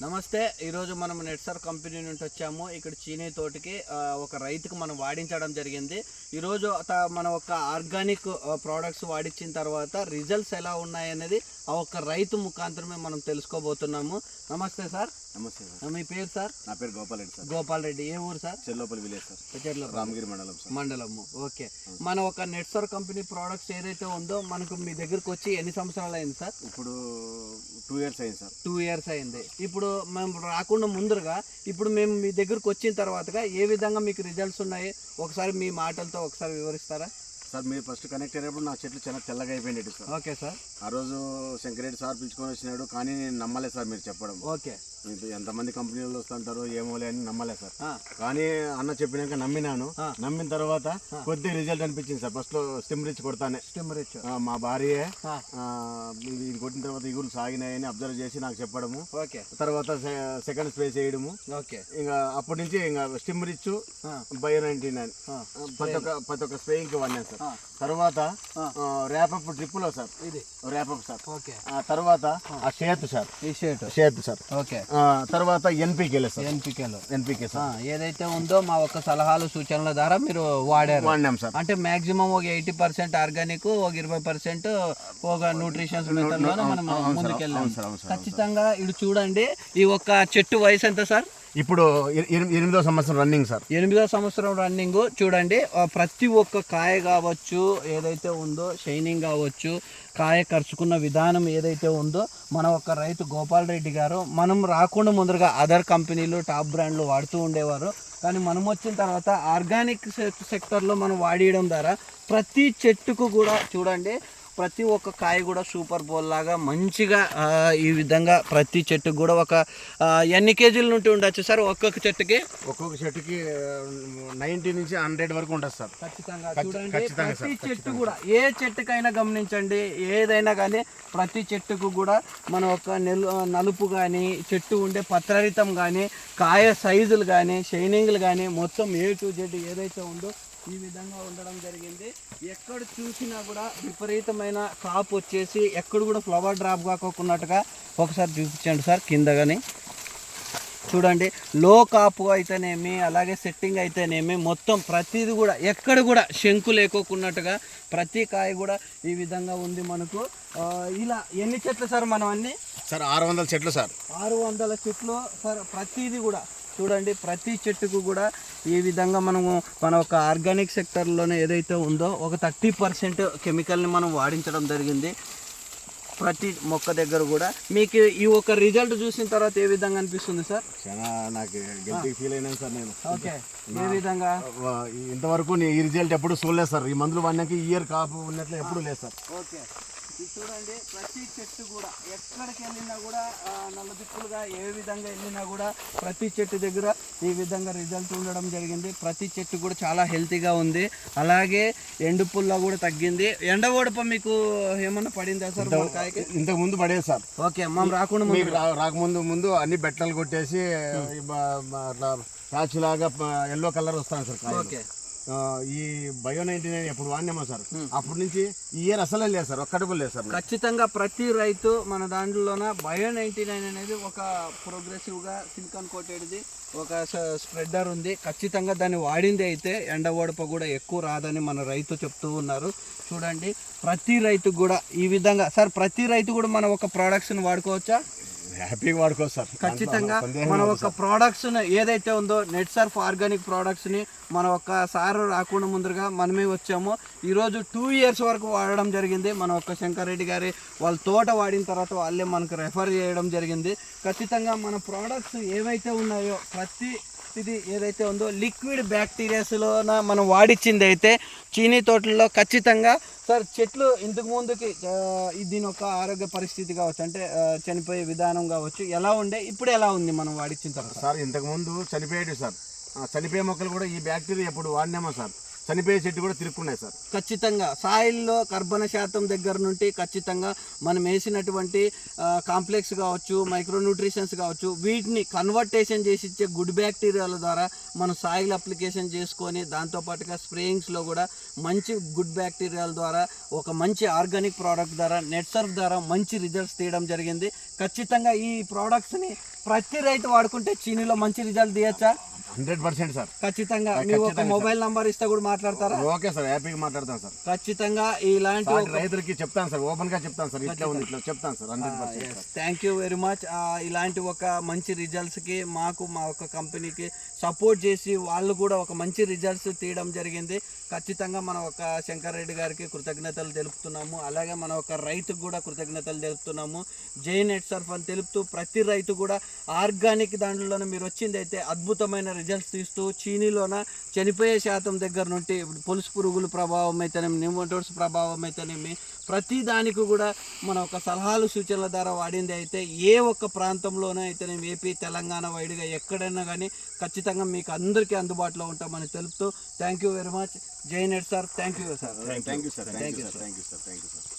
నమస్తే ఈరోజు మనం నెట్సర్ కంపెనీ నుండి వచ్చాము. ఇక్కడ చీనీ తోటకి ఒక రైతుకు మనం వాడించడం జరిగింది. ఈరోజు మన ఒక ఆర్గానిక్ ప్రోడక్ట్స్ వాడించిన తర్వాత రిజల్ట్స్ ఎలా ఉన్నాయనేది ఆ ఒక్క రైతు ముఖాంతరమే మనం తెలుసుకోబోతున్నాము. నమస్తే సార్. నమస్తే సార్. మీ పేరు సార్? నా పేరు గోపాల్ రెడ్డి సార్. గోపాల్ రెడ్డి. ఏ ఊరు సార్? Chellopalli village sir. చెర్ల రామగిరి మండలం సార్. మండలము. ఓకే. మన ఒక నెట్సర్ కంపెనీ ప్రోడక్ట్స్ ఏదైతే ఉందో మనకు మీ దగ్గరకు వచ్చి ఎన్ని సంవత్సరాలు అయింది సార్? ఇప్పుడు టూ ఇయర్స్ అయింది సార్. టూ ఇయర్స్ అయింది. ఇప్పుడు మేము రాకుండా ముందరగా ఇప్పుడు మేము మీ దగ్గరకు వచ్చిన తర్వాతగా ఏ విధంగా మీకు రిజల్ట్స్ ఉన్నాయి? ఒకసారి మీ మాటలతో ఒకసారి వివరిస్తారా? సార్ మీరు ఫస్ట్ కనెక్ట్ అయినప్పుడు నా చెట్లు చాలా తెల్లగా అయిపోయింది సార్. Okay sir. ఆ రోజు శంకరెడ్డి సార్ పిలుచుకొని వచ్చినాడు కానీ నేను నమ్మలేదు సార్ మీరు చెప్పడం. ఓకే. ఎంతమంది కంపెనీలు వస్తుంటారు ఏమోలే అని నమ్మలేదు సార్. కానీ అన్న చెప్పినాక నమ్మినాను. నమ్మిన తర్వాత కొద్దిగా రిజల్ట్ అనిపించింది సార్. ఫస్ట్లో స్టిమ్ రిచ్ కొడతానే. Stim rich. మా భార్యే ఇది కొట్టిన తర్వాత ఇగురు సాగినాయని అబ్జర్వ్ చేసి నాకు చెప్పడము. ఓకే. తర్వాత సెకండ్ స్ప్రే చేయడము ఓకే. ఇంకా అప్పటి నుంచి ఇంకా stim rich bio ninety nine ప్రతి ఒక్క ప్రతి ఒక్క స్ప్రేయింగ్కి వాడినాను సార్. తర్వాత ఆ. ర్యాపప్ ట్రిప్పులో సార్. ఇది. Wrap up sir. ఓకే. ఆ తర్వాత ఆ. షేత్ సార్. షేత్ సార్. ఓకే. తర్వాత ఎన్పికే సార్. ఎన్పికలు ఎన్పికే సార్. ఏదైతే ఉందో మా ఒక్క సలహాలు సూచనల ద్వారా మీరు వాడారు. వాడినాం సార్. అంటే మాక్సిమం ఒక ఎయిటీ పర్సెంట్ ఆర్గానిక్ ఒక ఇరవై పర్సెంట్ ఒక న్యూట్రిషన్స్ మెథడ్లోనే మనం ముందుకెళ్ళాం ఖచ్చితంగా ఇటు చూడండి ఈ ఒక్క చెట్టు వయసు ఎంత సార్? ఇప్పుడు ఎనిమిదో సంవత్సరం రన్నింగ్ సార్. ఎనిమిదో సంవత్సరం రన్నింగ్ చూడండి ప్రతి ఒక్క కాయ కావచ్చు ఏదైతే ఉందో షైనింగ్ కావచ్చు కాయ ఖర్చుకున్న విధానం ఏదైతే ఉందో మన ఒక రైతు గోపాల్ రెడ్డి గారు మనం రాకుండా ముందరగా అదర్ కంపెనీలు టాప్ బ్రాండ్లు వాడుతూ ఉండేవారు. కానీ మనం వచ్చిన తర్వాత ఆర్గానిక్ సెక్టర్లో మనం వాడియడం ద్వారా ప్రతి చెట్టుకు కూడా చూడండి ప్రతి ఒక్క కాయ కూడా సూపర్ బోల్ లాగా మంచిగా ఈ విధంగా ప్రతి చెట్టుకు కూడా ఒక ఎన్ని కేజీల నుండి ఉండొచ్చు సార్ ఒక్కొక్క చెట్టుకి? ఒక్కొక్క చెట్టుకి నైన్టీ నుంచి హండ్రెడ్ వరకు ఉంటుంది సార్. ఖచ్చితంగా ఖచ్చి- చూడండి ప్రతి చెట్టు కూడా ఏ చెట్టుకైనా గమనించండి ఏదైనా కానీ ప్రతి చెట్టుకు కూడా మన ఒక నెలు నలుపు కానీ చెట్టు ఉండే పత్రరితం కానీ కాయ సైజులు కానీ షైనింగ్లు కానీ మొత్తం ఏ టు జెడ్ ఏదైతే ఉందో ఈ విధంగా ఉండడం జరిగింది. ఎక్కడ చూసినా కూడా విపరీతమైన కాపు వచ్చేసి ఎక్కడ కూడా ఫ్లవర్ డ్రాప్ కాకోకున్నట్టుగా ఒకసారి చూపించండి సార్ కింద కానీ చూడండి లో కాపు అయితేనేమి అలాగే సెట్టింగ్ అయితేనేమి మొత్తం ప్రతిది కూడా ఎక్కడ కూడా శంకు లేకోకున్నట్టుగా ప్రతి కాయ కూడా ఈ విధంగా ఉంది మనకు. ఇలా ఎన్ని చెట్లు సార్ మనం అన్ని? సార్ ఆరు వందల చెట్లు సార్. ఆరు వందల చెట్లు సార్ ప్రతిది కూడా చూడండి ప్రతి చెట్టుకు కూడా ఈ విధంగా మనము మన ఒక ఆర్గానిక్ సెక్టర్లోనే ఏదైతే ఉందో ఒక థర్టీ పర్సెంట్ కెమికల్ని మనం వాడించడం జరిగింది. ప్రతి మొక్క దగ్గర కూడా. మీకు ఈ ఒక రిజల్ట్ చూసిన తర్వాత ఏ విధంగా అనిపిస్తుంది సార్? చాలా నాకు గట్టి ఫీల్ అయినాను సార్ నేను. ఓకే. ఏ విధంగా? ఇంతవరకు ఈ రిజల్ట్ ఎప్పుడు చూడలేదు సార్. ఈ మందులు వాడినాక ఈ ఇయర్ కాపు ఉన్నట్లు ఎప్పుడు లేదు సార్. ఓకే. ఇది చూడండి ప్రతి చెట్టు కూడా ఎక్కడికి వెళ్ళినా కూడా నల్లదిక్కులుగా ఏ విధంగా వెళ్ళినా కూడా ప్రతి చెట్టు దగ్గర ఈ విధంగా రిజల్ట్ ఉండడం జరిగింది. ప్రతి చెట్టు కూడా చాలా హెల్తీగా ఉంది. అలాగే ఎండు పుల్ల కూడా తగ్గింది. ఎండ ఓడప మీకు ఏమన్నా పడిందా సార్ ఇంతకు ముందు పడేది సార్. ఓకే మనం రాకుండా మీకు రాకముందు ముందు అన్ని బెట్టలు కొట్టేసి ఈ బ- బ- అట్లా ప్యాచ్ లాగా ఎల్లో కలర్ వస్తాను సార్. ఓకే. ఈ బయో నైన్టీ నైన్ ఎప్పుడు వాడినామో సార్. అప్పటి నుంచి ఈ ఇయర్ అసలే లేదు సార్ ఒక్కటి కూడా లేదు సార్. ఖచ్చితంగా ప్రతి రైతు మన దాంట్లోన బయో నైంటీ నైన్ అనేది ఒక ప్రోగ్రెసివ్గా సిలికాన్ కోటెడ్ది ఒక స్ప్రెడర్ ఉంది. ఖచ్చితంగా దాన్ని వాడింది అయితే ఎండ ఓడప కూడా ఎక్కువ రాదని మన రైతు చెప్తూ ఉన్నారు. చూడండి ప్రతి రైతు కూడా ఈ విధంగా సార్ ప్రతి రైతు కూడా మన ఒక ప్రోడక్ట్స్ని వాడుకోవచ్చా? హ్యాపీగా వాడుకోవచ్చు సార్ ఖచ్చితంగా మన ఒక ప్రోడక్ట్స్ ఏదైతే ఉందో నెట్ సర్ఫ్ ఆర్గానిక్ ప్రోడక్ట్స్ని మన ఒక సారు రాకుండా ముందుగా మనమే వచ్చాము. ఈరోజు టూ ఇయర్స్ వరకు వాడడం జరిగింది. మన ఒక శంకర్ రెడ్డి గారి వాళ్ళ తోట వాడిన తర్వాత వాళ్ళే మనకు రెఫర్ చేయడం జరిగింది. ఖచ్చితంగా మన ప్రోడక్ట్స్ ఏవైతే ఉన్నాయో ప్రతి ఇది ఏదైతే ఉందో లిక్విడ్ బ్యాక్టీరియాస్లోన మనం వాడిచ్చింది అయితే చీనీ తోటల్లో ఖచ్చితంగా సార్ చెట్లు ఇంతకు ముందుకి దీని ఒక ఆరోగ్య పరిస్థితి కావచ్చు అంటే చనిపోయే విధానం కావచ్చు ఎలా ఉండే ఇప్పుడు ఎలా ఉంది మనం వాడిచ్చిన తర్వాత? సార్ ఇంతకు ముందు సార్. చనిపోయే మొక్కలు కూడా ఈ బ్యాక్టీరియా ఎప్పుడు వాడినామో సార్? చనిపోయే చెట్టు కూడా తిరుక్కున్నాయి సార్. ఖచ్చితంగా. సాయిల్లో కర్బన శాతం దగ్గర నుండి ఖచ్చితంగా మనం వేసినటువంటి కాంప్లెక్స్ కావచ్చు మైక్రో న్యూట్రిషన్స్ కావచ్చు వీటిని కన్వర్టేషన్ చేసి ఇచ్చే గుడ్ బ్యాక్టీరియాల ద్వారా మనం సాయిల్ అప్లికేషన్ చేసుకొని దాంతోపాటుగా స్ప్రేయింగ్స్లో కూడా మంచి గుడ్ బ్యాక్టీరియాల ద్వారా ఒక మంచి ఆర్గానిక్ ప్రోడక్ట్ ద్వారా నెట్సర్ఫ్ ద్వారా మంచి రిజల్ట్స్ తీయడం జరిగింది. ఖచ్చితంగా ఈ ప్రోడక్ట్స్ని ప్రతి రైతు వాడుకుంటే చీనీలో మంచి రిజల్ట్ తీయచ్చా? Hundred percent sir. ఖచ్చితంగా మీ ఒక మొబైల్ నంబర్ ఇస్తే కూడా మాట్లాడతారా? ఓకే సార్ హ్యాపీగా మాట్లాడతాను సార్. ఖచ్చితంగా ఇలాంటి రైతులకి చెప్తాను సార్ ఓపెన్గా చెప్తాను సార్ ఇట్లా ఉంది ఇట్లా చెప్తాను sir hundred percent thank you very much ఇలాంటి ఒక మంచి రిజల్ట్స్కి మాకు మా ఒక కంపెనీకి సపోర్ట్ చేసి వాళ్ళు కూడా ఒక మంచి రిజల్ట్స్ తీయడం జరిగింది. ఖచ్చితంగా మన ఒక శంకర్ రెడ్డి గారికి కృతజ్ఞతలు తెలుపుతున్నాము. అలాగే మన ఒక రైతుకు కూడా కృతజ్ఞతలు తెలుపుతున్నాము. జై నెట్ సర్ఫ్ అని తెలుపుతూ ప్రతి రైతు కూడా ఆర్గానిక్ దాంట్లోనే మీరు వచ్చింది అయితే అద్భుతమైన రిజల్ట్స్ తీస్తూ చీనీలోన చనిపోయే శాతం దగ్గర నుండి పొలుసు పురుగుల ప్రభావం అయితేనేమి నిమోటోడ్స్ ప్రభావం అయితేనేమి ప్రతి దానికి కూడా మన ఒక సలహాలు సూచనల ద్వారా వాడింది అయితే ఏ ఒక్క ప్రాంతంలోనే అయితేనేమి ఏపీ తెలంగాణ వైడ్గా ఎక్కడైనా కానీ ఖచ్చితంగా మీకు అందరికీ అందుబాటులో ఉంటామని తెలుపుతూ థ్యాంక్ యూ వెరీ మచ్. జై net sir. Thank you sir. Thank you sir thank you sir thank you sir thank you sir